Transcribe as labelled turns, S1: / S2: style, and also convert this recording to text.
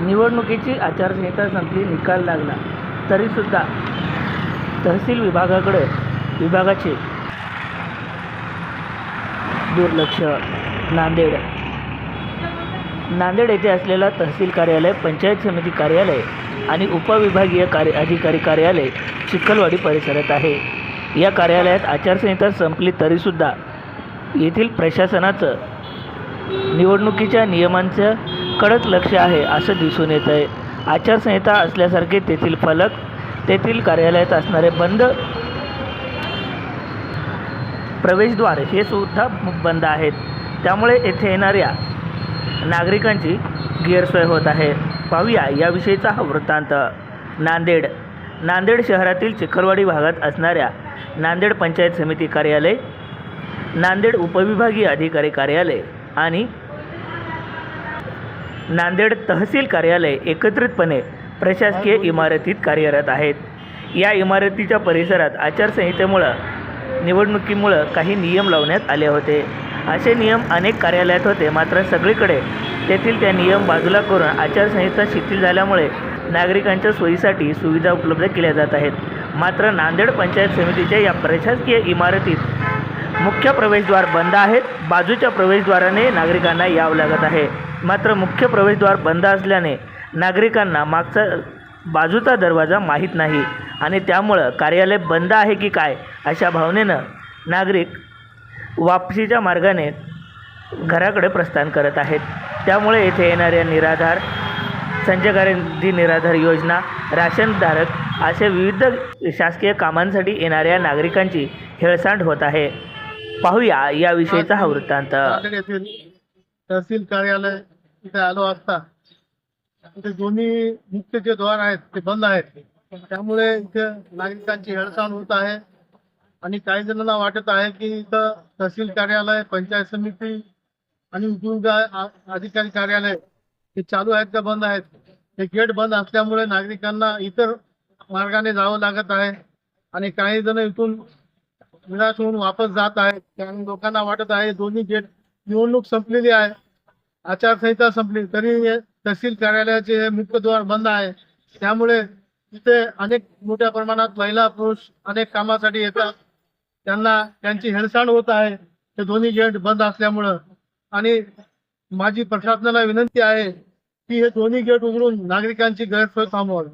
S1: निवडणुकीची आचारसंहिता संपली निकाल लागला. तरीसुद्धा तहसील विभागाकडे विभागाचे दुर्लक्ष. नांदेड. नांदेड येथे असलेला तहसील कार्यालय पंचायत समिती कार्यालय आणि उपविभागीय कार्य अधिकारी कार्यालय चिखलवाडी परिसरात आहे. या कार्यालयात आचारसंहिता संपली तरीसुद्धा येथील प्रशासनाचं निवडणुकीच्या नियमांचं कडक लक्ष आहे असं दिसून येत आहे. आचारसंहिता असल्यासारखे तेथील फलक तेथील कार्यालयात असणारे बंद प्रवेशद्वार हे सुद्धा बंद आहेत. त्यामुळे येथे येणाऱ्या नागरिकांची गैरसोय होत आहे. पाहूया याविषयीचा हा वृत्तांत. नांदेड. नांदेड शहरातील चिखलवाडी भागात असणाऱ्या नांदेड पंचायत समिती कार्यालय नांदेड उपविभागीय अधिकारी कार्यालय आणि नांदेड तहसील कार्यालय एकत्रितपणे प्रशासकीय इमारतीत कार्यरत आहेत. या इमारतीच्या परिसरात आचारसंहितेमुळं निवडणुकीमुळं काही नियम लावण्यात आले होते. असे नियम अनेक कार्यालयात होते मात्र सगळीकडे तेथील त्या नियम बाजूला करून आचारसंहिता शिथिल झाल्यामुळे नागरिकांच्या सोयीसाठी सुविधा उपलब्ध केल्या जात आहेत. मात्र नांदेड पंचायत समितीच्या या प्रशासकीय इमारतीत मुख्य प्रवेशद्वार बंद आहेत. बाजूच्या प्रवेशद्वाराने नागरिकांना यावं लागत आहे. मात्र मुख्य प्रवेशद्वार बंद असल्याने नागरिकांना मागचा बाजूचा दरवाजा माहीत नाही. आणि त्यामुळं कार्यालय बंद आहे की काय अशा भावनेनं नागरिक वापसीच्या मार्गाने घराकडे प्रस्थान करत आहेत. त्यामुळे येथे येणाऱ्या निराधार संजय गांधी निराधार योजना राशनधारक असे विविध शासकीय कामांसाठी येणाऱ्या नागरिकांची हेळसांड होत आहे. पाहूया याविषयीचा हा वृत्तांत.
S2: तहसील कार्यालय इथे आलो असता ते दोन्ही मुख्य जे द्वार आहेत ते बंद आहेत. त्यामुळे इथे नागरिकांची हेळसांड होत आहे. आणि काही जणांना वाटत आहे की इथं तहसील कार्यालय पंचायत समिती आणि उद्योग अधिकारी कार्यालय हे चालू आहेत का बंद आहेत? हे गेट बंद असल्यामुळे नागरिकांना इतर मार्गाने जावं लागत आहे. आणि काही जण इथून निराश होऊन वापस जात आहेत. कारण लोकांना वाटत आहे दोन्ही गेट निवडणूक संपलेली आहे. आचारसंहिता संपली तरी तहसील कार्यालयाचे हे मुख्य द्वार बंद आहे. त्यामुळे तिथे अनेक मोठ्या प्रमाणात महिला पुरुष अनेक कामासाठी येतात. त्यांना त्यांची हेळसांड होत आहे. हे दोन्ही गेट बंद असल्यामुळं. आणि माझी प्रशासनाला विनंती आहे की हे दोन्ही गेट उघडून नागरिकांची गैरसोय थांबवावी.